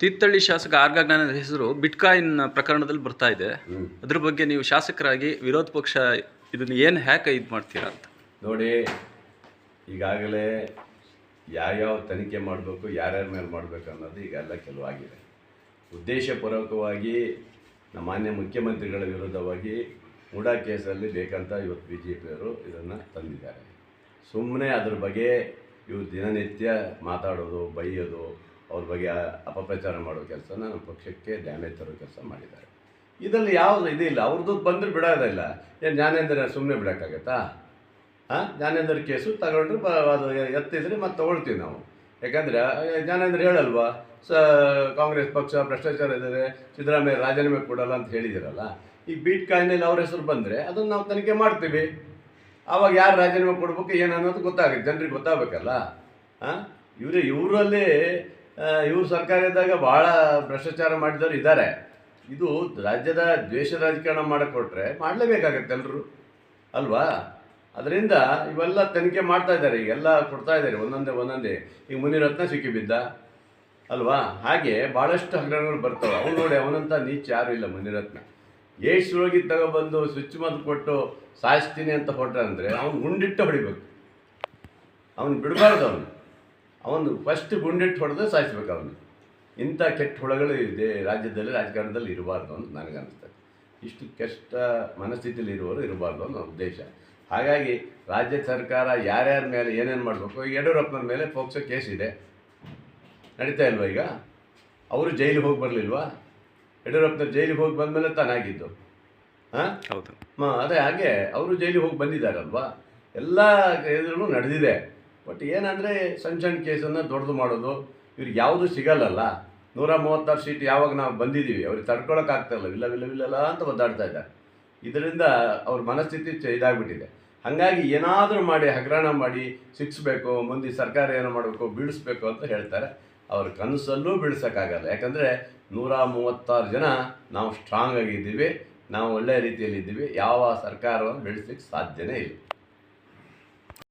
ತೀರ್ಥಹಳ್ಳಿ ಶಾಸಕ ಆರ್ಗ ಜ್ಞಾನದ ಹೆಸರು ಬಿಟ್ಕಾಯಿನ್ ಪ್ರಕರಣದಲ್ಲಿ ಬರ್ತಾ ಇದೆ. ಅದ್ರ ಬಗ್ಗೆ ನೀವು ಶಾಸಕರಾಗಿ ವಿರೋಧ ಪಕ್ಷ ಇದನ್ನು ಏನು ಹ್ಯಾಕೆ ಇದು ಮಾಡ್ತೀರಾ ಅಂತ. ನೋಡಿ ಈಗಾಗಲೇ ಯಾವ್ಯಾವ ತನಿಖೆ ಮಾಡಬೇಕು ಯಾರ್ಯಾರ ಮೇಲೆ ಮಾಡಬೇಕು ಅನ್ನೋದು ಈಗೆಲ್ಲ ಕೆಲವಾಗಿದೆ. ಉದ್ದೇಶಪೂರ್ವಕವಾಗಿ ನಮ್ಮ ಮಾನ್ಯ ಮುಖ್ಯಮಂತ್ರಿಗಳ ವಿರುದ್ಧವಾಗಿ ಮೂಡಾ ಕೇಸಲ್ಲಿ ಬೇಕಂತ ಇವತ್ತು ಬಿ ಜೆ ಪಿಯವರು ಇದನ್ನು ತಂದಿದ್ದಾರೆ. ಸುಮ್ಮನೆ ಅದ್ರ ಬಗ್ಗೆ ಇವರು ದಿನನಿತ್ಯ ಮಾತಾಡೋದು ಬೈಯೋದು ಅವ್ರ ಬಗ್ಗೆ ಅಪಪ್ರಚಾರ ಮಾಡೋ ಕೆಲಸನ ನಮ್ಮ ಪಕ್ಷಕ್ಕೆ ಡ್ಯಾಮೇಜ್ ತರೋ ಕೆಲಸ ಮಾಡಿದ್ದಾರೆ. ಇದರಲ್ಲಿ ಯಾವುದು ಇದಿಲ್ಲ ಅವ್ರದ್ದು ಬಂದರೆ ಬಿಡೋದಿಲ್ಲ ಏನು ಜ್ಞಾನೇಂದ್ರ ಸುಮ್ಮನೆ ಬಿಡೋಕ್ಕಾಗತ್ತಾ? ಹಾಂ ಜ್ಞಾನೇಂದ್ರ ಕೇಸು ತಗೊಂಡ್ರೆ ಅದು ಎತ್ತಿದ್ರೆ ಮತ್ತೆ ತೊಗೊಳ್ತೀವಿ ನಾವು. ಯಾಕಂದರೆ, ಜ್ಞಾನೇಂದ್ರ ಹೇಳಲ್ವಾ, ಸ, ಕಾಂಗ್ರೆಸ್ ಪಕ್ಷ ಭ್ರಷ್ಟಾಚಾರ ಇದ್ದಾರೆ ಸಿದ್ದರಾಮಯ್ಯ ರಾಜೀನಾಮೆ ಕೊಡಲ್ಲ ಅಂತ ಹೇಳಿದಿರಲ್ಲ. ಈ ಬೀಟ್ ಕಾಯಿನಲ್ಲಿ ಅವ್ರ ಹೆಸರು ಬಂದರೆ ಅದನ್ನು ನಾವು ತನಿಖೆ ಮಾಡ್ತೀವಿ. ಆವಾಗ ಯಾರು ರಾಜೀನಾಮೆ ಕೊಡ್ಬೇಕು ಏನು ಅನ್ನೋದು ಗೊತ್ತಾಗುತ್ತೆ, ಜನರಿಗೆ ಗೊತ್ತಾಗಬೇಕಲ್ಲ. ಹಾಂ ಇವರೇ, ಇವರಲ್ಲಿ ಇವ್ರ ಸರ್ಕಾರ ಇದ್ದಾಗ ಭಾಳ ಭ್ರಷ್ಟಾಚಾರ ಮಾಡಿದವರು ಇದ್ದಾರೆ ಇದು ರಾಜ್ಯದ ದ್ವೇಷ ರಾಜಕಾರಣ ಮಾಡಿಕೊಟ್ರೆ ಮಾಡಲೇಬೇಕಾಗತ್ತೆ ಎಲ್ಲರೂ ಅಲ್ವಾ? ಅದರಿಂದ ಇವೆಲ್ಲ ತನಿಖೆ ಮಾಡ್ತಾ ಇದ್ದಾರೆ ಈಗೆಲ್ಲ ಕೊಡ್ತಾ ಇದ್ದಾರೆ, ಒಂದೊಂದೇ ಒಂದೊಂದೇ. ಈಗ ಮುನಿರತ್ನ ಸಿಕ್ಕಿಬಿದ್ದ ಅಲ್ವಾ? ಹಾಗೆ ಭಾಳಷ್ಟು ಹಗರಣಗಳು ಬರ್ತವೆ. ಅವ್ನು ನೋಡಿ ಅವನಂತ ನೀಚ ಯಾರು ಇಲ್ಲ ಮುನಿರತ್ನ. ಏಷ್ಟ್ ರೋಗಿ ತಗೊಬಂದು ಸ್ವಿಚ್ ಮದ್ದು ಕೊಟ್ಟು ಸಾಯಿಸ್ತೀನಿ ಅಂತ ಹೊರಟ ಅಂದರೆ ಅವ್ನು ಗುಂಡಿಟ್ಟು ಹೊಡಿಬೇಕು. ಅವನು ಬಿಡಬಾರ್ದು ಅವನು. ಅವನು ಫಸ್ಟ್ ಗುಂಡಿಟ್ಟು ಹೊಡೆದು ಸಾಯಿಸ್ಬೇಕು ಅವನು. ಇಂಥ ಕೆಟ್ಟ ಹುಳಗಳು ಇದೆ ರಾಜ್ಯದಲ್ಲಿ ರಾಜಕಾರಣದಲ್ಲಿ ಇರಬಾರ್ದು ಅಂತ ನನಗನ್ನಿಸ್ತದೆ ಇಷ್ಟು ಕೆಟ್ಟ ಮನಸ್ಥಿತಿಯಲ್ಲಿ ಇರುವವರು ಇರಬಾರ್ದು ಅನ್ನೋ ಉದ್ದೇಶ. ಹಾಗಾಗಿ ರಾಜ್ಯ ಸರ್ಕಾರ ಯಾರ್ಯಾರ ಮೇಲೆ ಏನೇನು ಮಾಡಬೇಕು ಈಗ ಯಡಿಯೂರಪ್ಪನ ಮೇಲೆ ಫೋಕ್ಸೋ ಕೇಸ್ ಇದೆ. ನಡೀತಾ ಇಲ್ವಾ ಈಗ? ಅವರು ಜೈಲಿಗೆ ಹೋಗಿ ಬರಲಿಲ್ವಾ? ಯಡಿಯೂರಪ್ಪನ ಜೈಲಿಗೆ ಹೋಗಿ ಬಂದಮೇಲೆ ತಾನಾಗಿದ್ದು. ಹಾಂ? ಹೌದು. ಹಾಂ ಅದೇ ಹಾಗೆ ಅವರು ಜೈಲಿಗೆ ಹೋಗಿ ಬಂದಿದ್ದಾರಲ್ವಾ? ಎಲ್ಲ ಇದ್ರೂ ನಡೆದಿದೆ. ಬಟ್ ಏನಂದರೆ ಸಣ್ಣ ಸಣ್ಣ ಕೇಸನ್ನು ದೊಡ್ಡದು ಮಾಡೋದು, ಇವ್ರಿಗೆ ಯಾವುದು ಸಿಗಲ್ಲಲ್ಲ. ನೂರ ಮೂವತ್ತಾರು ಸೀಟ್ ಯಾವಾಗ ನಾವು ಬಂದಿದ್ದೀವಿ, ಅವ್ರಿಗೆ ತಡ್ಕೊಳಕ್ಕಾಗ್ತಾಯಿಲ್ಲ ಇಲ್ಲ, ವಿಲ್ಲ ಇಲ್ಲ ಅಂತ ಒದ್ದಾಡ್ತಾ ಇದ್ದಾರೆ. ಇದರಿಂದ ಅವ್ರ ಮನಸ್ಥಿತಿ ಇದಾಗ್ಬಿಟ್ಟಿದೆ. ಹಾಗಾಗಿ ಏನಾದರೂ ಮಾಡಿ, ಹಗರಣ ಮಾಡಿ ಶಿಕ್ಷಬೇಕು ಮುಂದೆ ಸರ್ಕಾರ ಏನೋ ಮಾಡಬೇಕು, ಬೀಳಿಸ್ಬೇಕು ಅಂತ ಹೇಳ್ತಾರೆ. ಅವ್ರ ಕನಸಲ್ಲೂ ಬೀಳ್ಸೋಕ್ಕಾಗಲ್ಲ. ಯಾಕಂದರೆ ನೂರ ಮೂವತ್ತಾರು ಜನ ನಾವು ಸ್ಟ್ರಾಂಗ್ ಆಗಿದ್ದೀವಿ, ನಾವು ಒಳ್ಳೆಯ ರೀತಿಯಲ್ಲಿದ್ದೀವಿ, ಯಾವ ಸರ್ಕಾರವನ್ನು ಬೆಳೆಸಲಿಕ್ಕೆ ಸಾಧ್ಯನೇ ಇಲ್ಲ.